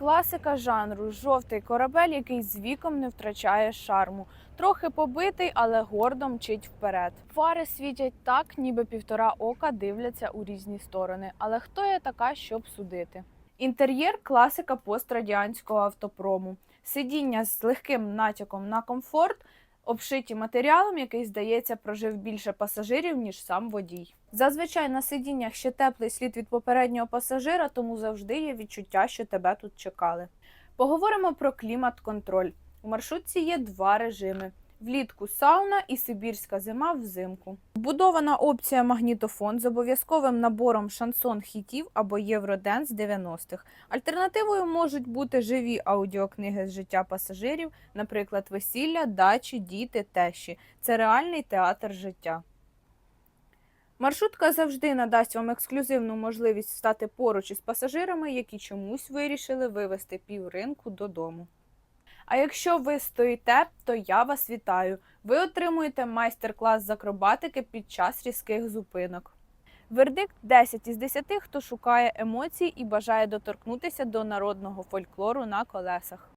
Класика жанру жовтий корабель, який з віком не втрачає шарму. Трохи побитий, але гордо мчить вперед. Фари світять так, ніби півтора ока дивляться у різні сторони. Але хто я така, щоб судити? Інтер'єр класика пострадянського автопрому. Сидіння з легким натяком на комфорт, обшиті матеріалом, який, здається, прожив більше пасажирів, ніж сам водій. Зазвичай на сидіннях ще теплий слід від попереднього пасажира, тому завжди є відчуття, що тебе тут чекали. Поговоримо про клімат-контроль. У маршрутці є два режими: влітку сауна і сибірська зима взимку. Вбудована опція магнітофон з обов'язковим набором шансон хітів або євроденс 90-х. Альтернативою можуть бути живі аудіокниги з життя пасажирів, наприклад, весілля, дачі, діти, тещі. Це реальний театр життя. Маршрутка завжди надасть вам ексклюзивну можливість стати поруч із пасажирами, які чомусь вирішили вивезти півринку додому. А якщо ви стоїте, то я вас вітаю. Ви отримуєте майстер-клас з акробатики під час різких зупинок. Вердикт 10 із 10, хто шукає емоцій і бажає доторкнутися до народного фольклору на колесах.